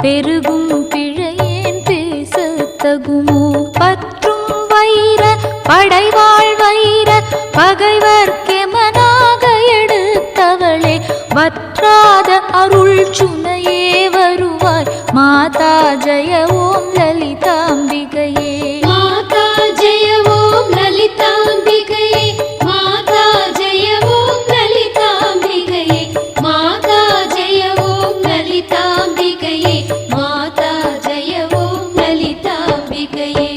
பெருகும் பிழையேன் பேசத்தகுமோ? பற்றும் வைர படைவாழ் வைர பகைவர் गई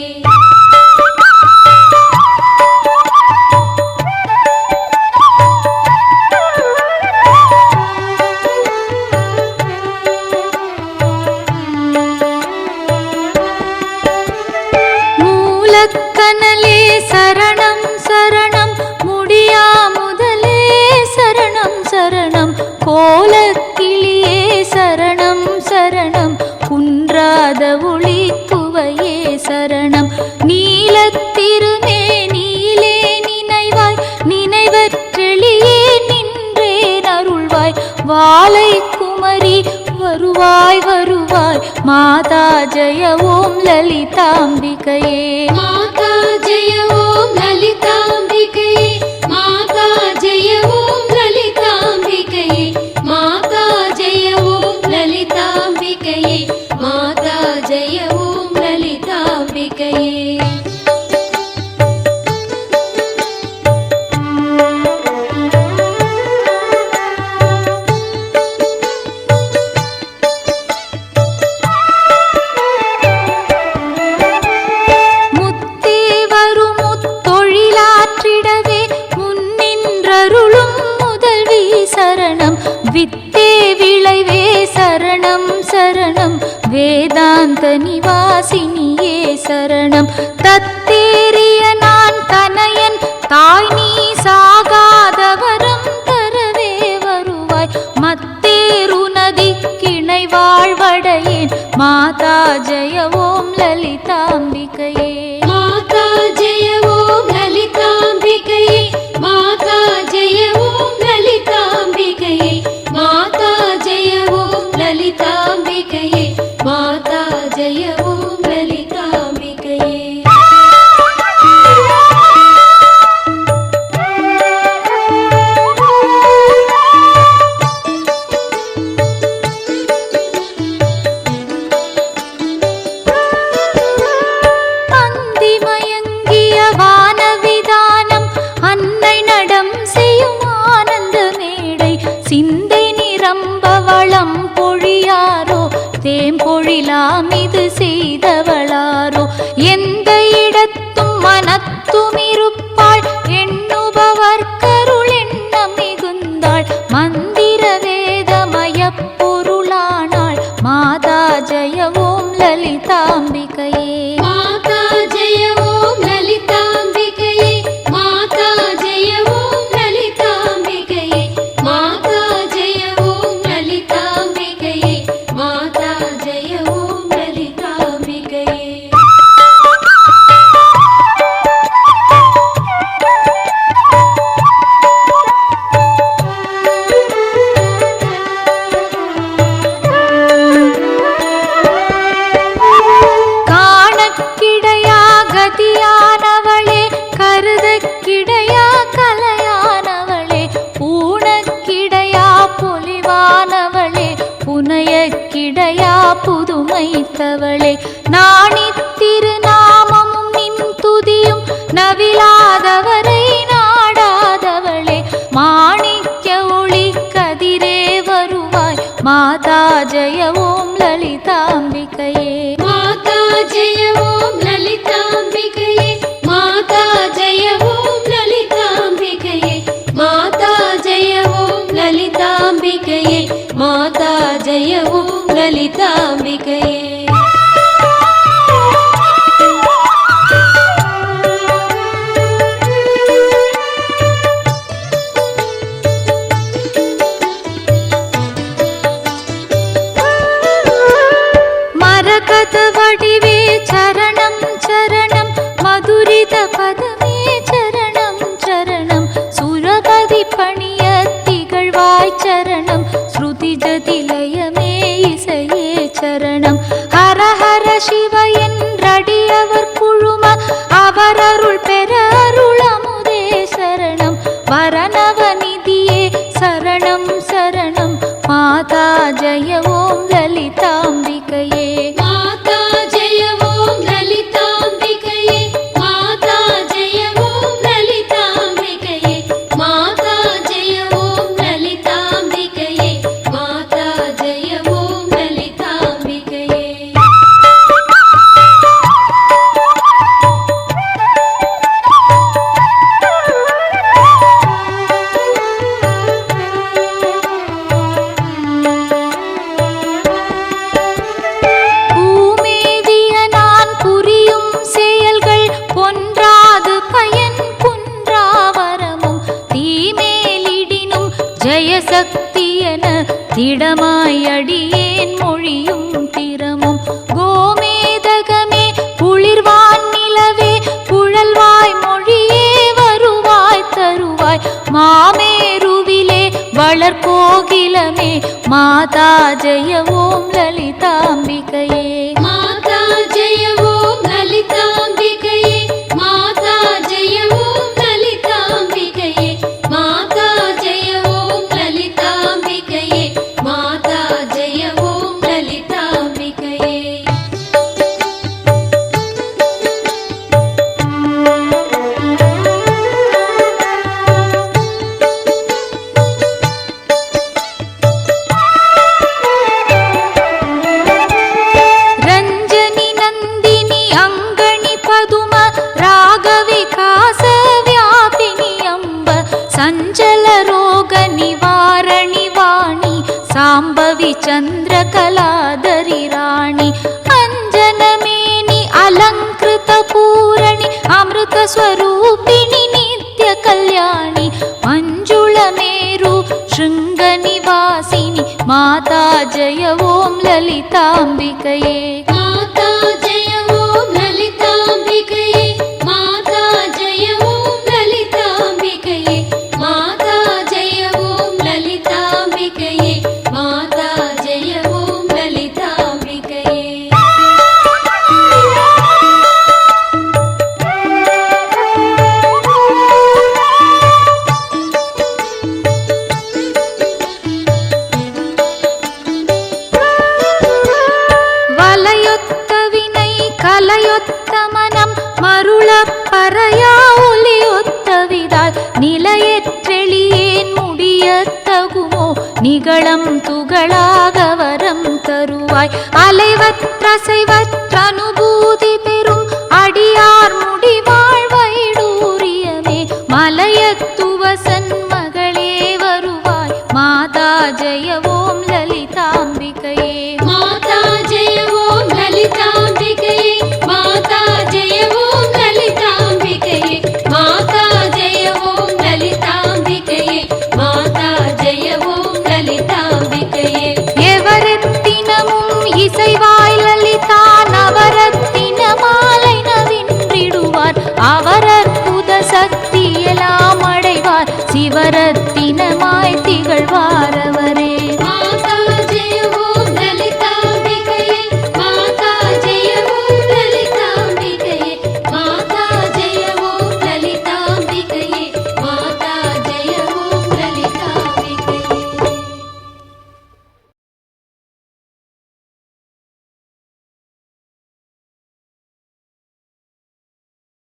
காலை குமரி வருவாய் வருவாய். மாதா ஜய ஓம் லலிதாம்பிகையே. மாதா ஜய ஓம் லலிதாம்பிகையே. மாதா ஜய சரணம். வித்தே விளைவே சரணம் சரணம். வேதாந்த நிவாசினியே சரணம். தத்தேறிய நான் தனையன் தாய் நீ சாகாதவரம் தரவே வருவாய். மத்தேருநதி கிணை வாழ்வடையேன் மாதா ஜெயவோ மந்திர வேதமய பொருளானாள் மாதா ஜய ஓம் லலிதாம்பிகையே. மாதா ஜய ஓம் லலிதாம்பிகையே மாதா ஜய ஓம் லலிதாம்பிகையே மாதா ஜய ஓம் லலிதாம்பிகையே மாதா ஜய ஓம் வைத்தவளே. நாணித்திரு நாமமும் நின் துதியும் நவிலாதவரை நாடாதவளே. மாணிக்க ஒளி கதிரே வருவாய். மாதா ஜெய லலிதாம் లలితాంబికయే. அரநவநிதியே சரணம் சரணம். மாதா ஜெய ஓம் லலிதாம்பிகையே. திடமாய் அடியேன் மொழியும் திறமும். கோமேதகமே குளிர்வான் நிலவே குழல்வாய் மொழியே வருவாய் தருவாய். மாமேருவிலே வளர்கோகிலமே மாதா ஜெய லலிதாம்பிகையே. चन्द्रकलादरिराणि अञ्जनमेनि अलङ्कृतपूरणि अमृतस्वरूपिणि नित्यकल्याणि मञ्जुळमेरु शृङ्गनिवासिनि माता जय ॐ ललिताम्बिकये। மறுத்த மனம் மருளப் பறையா ஒலி ஒத்தவிதால் நிலையற்றெளியேன் முடியத் தகுமோ? நிகழம் துகளாக வரம் தருவாய். அலைவற்றசைவற்ற அனுபூதி ಶಿವರತ್